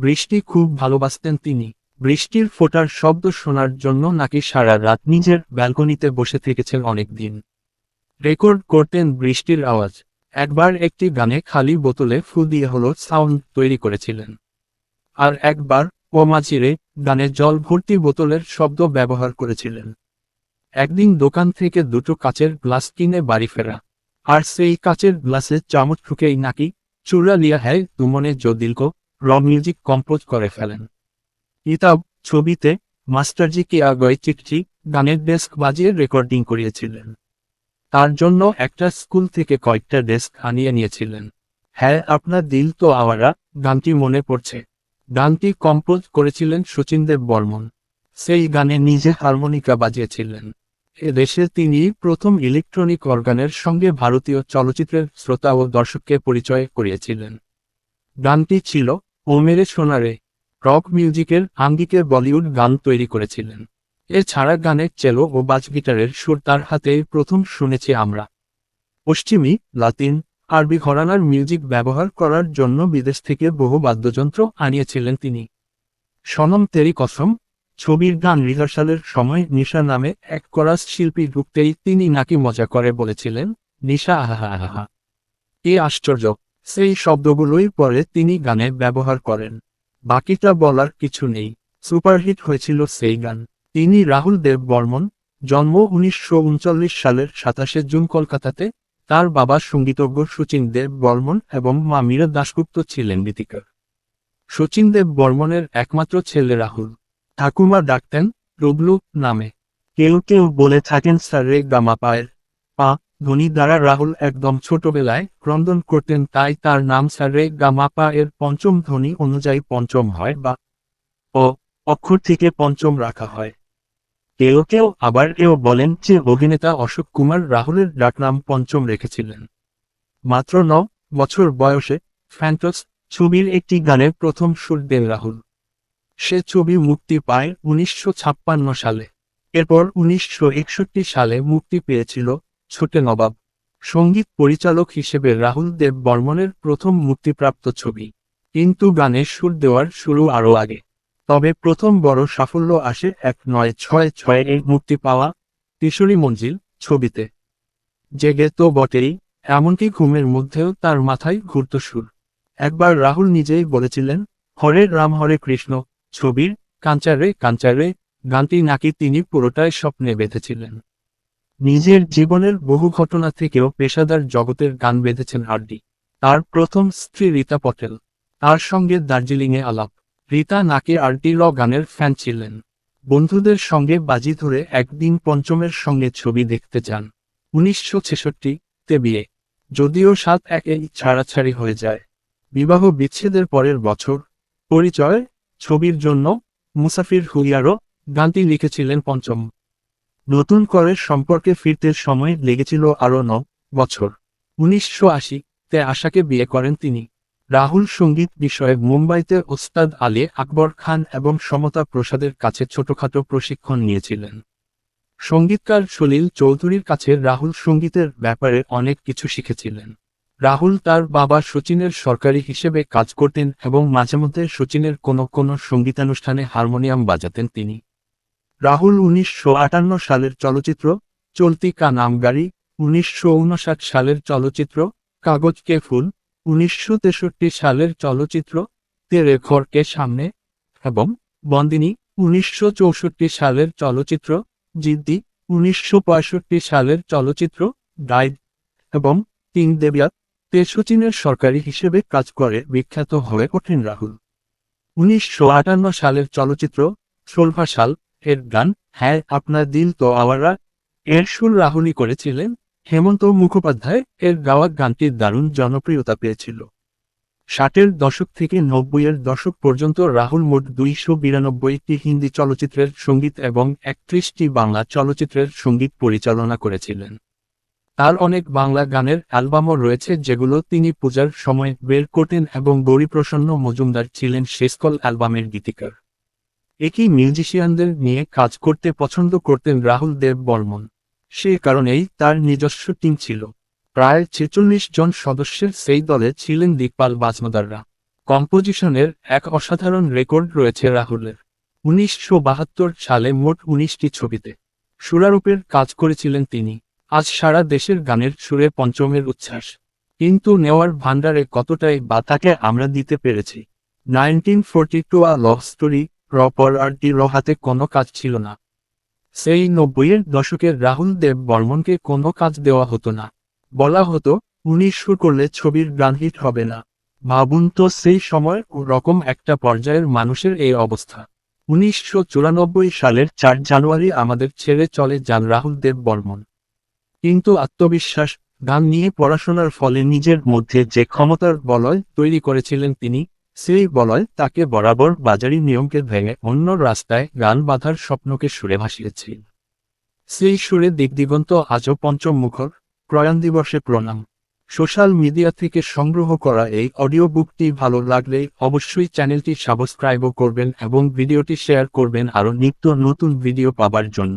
বৃষ্টি খুব ভালোবাসতেন তিনি। বৃষ্টির ফোঁটার শব্দ শোনার জন্য নাকি সারা রাত নিজের ব্যালকনিতে বসে থেকেছেন অনেকদিন। রেকর্ড করতেন বৃষ্টির আওয়াজ। একবার একটি গানে খালি বোতলে ফু দিয়ে হলো সাউন্ড তৈরি করেছিলেন। আর একবার ওমাচিরে গানে জল ভর্তি বোতলের শব্দ ব্যবহার করেছিলেন। একদিন দোকান থেকে দুটো কাচের গ্লাস কিনে বাড়ি ফেরা। আর সেই কাচের গ্লাসে চামচ ঠুকেই নাকি চূড়া লিয়া হ্যায় তুমনে জদিলকো র মিউজিক কম্পোজ করে ফেলেন। ইতাব ছবিতে মাস্টারজি কি আগয় চিঠি গানের ডেস্ক বাজিয়ে রেকর্ডিং করিয়েছিলেন। তার জন্য একটা স্কুল থেকে কয়েকটা ডেস্ক আনিয়ে নিয়েছিলেন। হ্যাঁ আপনার দিল তো আওয়ারা, গানটি মনে পড়ছে। গানটি কম্পোজ করেছিলেন শচীনদেব বর্মন। সেই গানে নিজে হারমোনিকা বাজিয়েছিলেন। দেশে তিনি প্রথম ইলেকট্রনিক অর্গানের সঙ্গে ভারতীয় চলচ্চিত্রের শ্রোতা ও দর্শককে পরিচয় করিয়েছিলেন। গানটি ছিল ওমেরে সোনারে রক মিউজিকের আঙ্গিকে বলিউড গান তৈরি করেছিলেন। এছাড়া গানের চেলো ও বাজ গিটারের সুর তার হাতে প্রথম শুনেছি আমরা। পশ্চিমী, লাতিন, আরবি ঘরানার মিউজিক ব্যবহার করার জন্য বিদেশ থেকে বহু বাদ্যযন্ত্র আনিয়েছিলেন তিনি। সনম তেরি কসম, ছবির গান রিহার্সালের সময় নিশা নামে এক করাস শিল্পী ঢুকতেই তিনি নাকি মজা করে বলেছিলেন, নিশা আহা আহা। এ আশ্চর্য। সেই শব্দগুলোই পরে তিনি গানে ব্যবহার করেন। বাকিটা বলার কিছু নেই। সুপারহিট হয়েছিল সেই গান। তিনি রাহুল দেব বর্মন, জন্ম উনিশশো উনচল্লিশ সালের সাতাশে জুন কলকাতাতে, তার বাবা সঙ্গীতজ্ঞ শচীন দেব বর্মন এবং মা মীরা দাশগুপ্ত ছিলেন গীতিকার। শচীন দেব বর্মনের একমাত্র ছেলে রাহুল। ঠাকুমা ডাকতেন রবলু নামে। কেউ কেউ বলে থাকেন, স্যার, রে, গামা পায়ের পা ধ্বনি দ্বারা রাহুল একদম ছোটবেলায় ক্রন্দন করতেন, তাই তার নাম স্যার রে গামা পা এর পঞ্চম ধ্বনি অনুযায়ী পঞ্চম হয় বা ও অক্ষর থেকে পঞ্চম রাখা হয়। কেউ কেউ আবার কেউ বলেন যে অভিনেতা অশোক কুমার রাহুলের ডাকনাম পঞ্চম রেখেছিলেন। মাত্র ন বছর বয়সে ফ্যান্টস ছবির একটি গানের প্রথম সুর দেন রাহুল। সে ছবি মুক্তি পায় উনিশশো ছাপ্পান্ন সালে। এরপর উনিশশো একষট্টি সালে মুক্তি পেয়েছিল ছোটে নবাব। সংগীত পরিচালক হিসেবে রাহুল দেব বর্মনের প্রথম মুক্তিপ্রাপ্ত ছবি। কিন্তু গানে সুর দেওয়ার শুরু আরও আগে। তবে প্রথম বড় সাফল্য আসে এক নয় ছয় ছয় এই মুক্তি পাওয়া কিশোরী মঞ্জিল ছবিতে। জেগে তো বটেই, এমনকি ঘুমের মধ্যেও তার মাথায় ঘুরত সুর। একবার রাহুল নিজেই বলেছিলেন, হরে রাম, হরে কৃষ্ণ, ছবির কাঞ্চারে কাঞ্চারে, গানটি নাকি তিনি পুরোটাই স্বপ্নে বেঁধেছিলেন। নিজের জীবনের বহু ঘটনা থেকেও পেশাদার জগতের গান বেঁধেছেন হার্ডি তার প্রথম স্ত্রী রীতা পটেল। তার সঙ্গে দার্জিলিংয়ে আলাপ। রীতা নাকি আরটি র গানের ফ্যান ছিলেন। বন্ধুদের সঙ্গে বাজি ধরে একদিন পঞ্চমের সঙ্গে ছবি দেখতে যান। উনিশশো তে বিয়ে। যদিও সাত একেই ছাড়াছাড়ি হয়ে যায়। বিবাহ বিচ্ছেদের পরের বছর পরিচয় ছবির জন্য মুসাফির হুইয়ারও গানটি লিখেছিলেন পঞ্চম। নতুন করে সম্পর্কে ফিরতে সময় লেগেছিল আরও ন বছর। উনিশশো আশি তে আশাকে বিয়ে করেন তিনি। রাহুল সংগীত বিষয়ে মুম্বাইতে ওস্তাদ আলী আকবর খান এবং সমতা প্রসাদের কাছে ছোটখাটো প্রশিক্ষণ নিয়েছিলেন। সঙ্গীতকার সলিল চৌধুরীর কাছে রাহুল সঙ্গীতের ব্যাপারে অনেক কিছু শিখেছিলেন। রাহুল তার বাবা সচিনের সরকারি হিসেবে কাজ করতেন এবং মাঝে মধ্যে সচিনের কোনো কোনো সঙ্গীতানুষ্ঠানে হারমোনিয়াম বাজাতেন তিনি। রাহুল উনিশশো আটান্ন সালের চলচ্চিত্র, চলতি কা নাম গাড়ি, উনিশশো সালের চলচ্চিত্র, কাগজ কে ফুল, উনিশশো তেষট্টি সালের চলচ্চিত্র তেরে ঘরকে সামনে, এবং বন্দিনী, উনিশশো চৌষট্টি সালের চলচ্চিত্র, জিদ্দি, উনিশশো পঁয়ষট্টি সালের চলচ্চিত্র গাইড এবং কিং দেবিয়া তে সচিনের সরকারি হিসেবে কাজ করে বিখ্যাত হয়ে ওঠেন রাহুল। উনিশশো আটান্ন সালের চলচ্চিত্র, ষোলভা সাল এর গান হ্যাঁ আপনার দিল তো আওয়ারা। এর সুর রাহুলই করেছিলেন। হেমন্ত মুখোপাধ্যায় এর গাওয়া গানটির দারুণ জনপ্রিয়তা পেয়েছিল। ষাটের দশক থেকে নব্বইয়ের দশক পর্যন্ত রাহুল মোট দুইশো বিরানব্বইটি হিন্দি চলচ্চিত্রের সংগীত এবং একত্রিশটি বাংলা চলচ্চিত্রের সংগীত পরিচালনা করেছিলেন। তার অনেক বাংলা গানের অ্যালবামও রয়েছে যেগুলো তিনি পূজার সময় বের করতেন এবং গৌরীপ্রসন্ন মজুমদার ছিলেন শেষকল অ্যালবামের গীতিকার। একই মিউজিশিয়ানদের নিয়ে কাজ করতে পছন্দ করতেন রাহুল দেব বর্মন। সে কারণেই তার নিজস্ব টিম ছিল। প্রায় ছেচল্লিশ জন সদস্যের সেই দলে ছিলেন দিকপাল বাজমদাররা কম্পোজিশনের এক অসাধারণ রেকর্ড রয়েছে রাহুলের। উনিশশো বাহাত্তর সালে মোট উনিশটি ছবিতে। সুরারূপের কাজ করেছিলেন তিনি। আজ সারা দেশের গানের সুরে পঞ্চমের উচ্ছ্বাস। কিন্তু নেওয়ার ভান্ডারে কতটাই বা তাকে আমরা দিতে পেরেছি? Nineteen forty two a love story proper R D হাতে কোনো কাজ ছিল না। সেই নব্বইয়ের দশকের রাহুল দেব বর্মনকে কোনো কাজ দেওয়া হতো না। বলা হতো উনিশশো করলে ছবির গান হিট হবে না। ভাবুন তো সেই সময় রকম একটা পর্যায়ের মানুষের এই অবস্থা। উনিশশো চুরানব্বই সালের চার জানুয়ারি আমাদের ছেড়ে চলে যান রাহুল দেব বর্মন। কিন্তু আত্মবিশ্বাস, গান নিয়ে পড়াশোনার ফলে নিজের মধ্যে যে ক্ষমতার বলয় তৈরি করেছিলেন তিনি সেই বলয় তাকে বরাবর বাজারি নিয়মকে ভেঙে অন্য রাস্তায় গান বাঁধার স্বপ্নকে সুরে ভাসিয়েছিল সেই সুরে দিগদিগন্ত আজও পঞ্চম মুখর প্রয়াণ দিবসে প্রণাম। সোশ্যাল মিডিয়া থেকে সংগ্রহ করা এই অডিও বুকটি ভালো লাগলে অবশ্যই চ্যানেলটি সাবস্ক্রাইবও করবেন এবং ভিডিওটি শেয়ার করবেন আরও নিত্য নতুন ভিডিও পাবার জন্য।